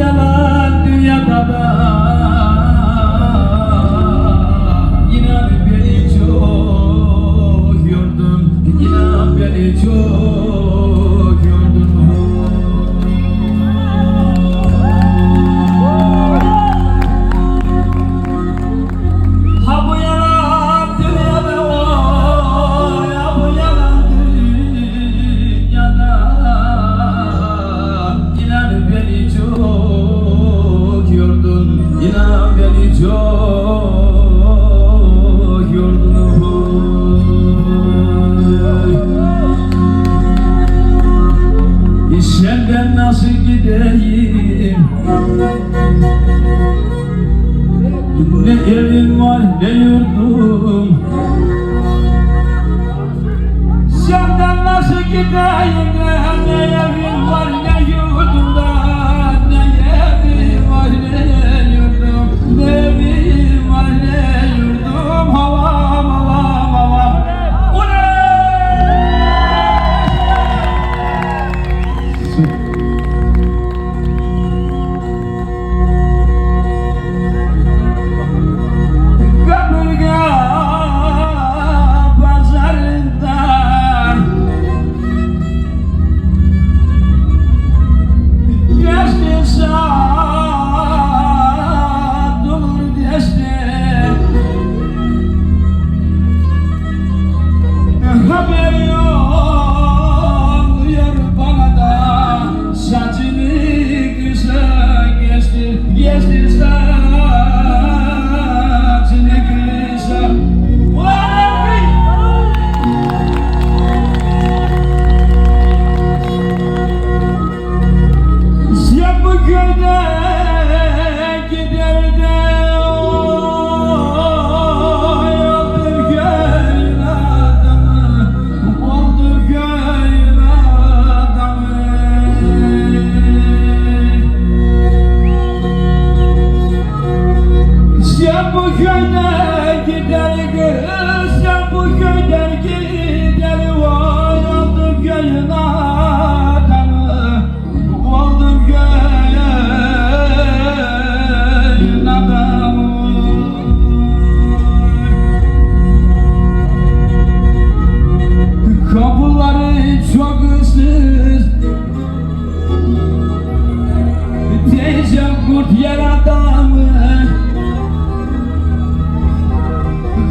yalan dünyada da. gideyim. Ne evim var ne yurdum የሸምኩት የራጣም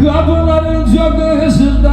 gabul arınca gözünde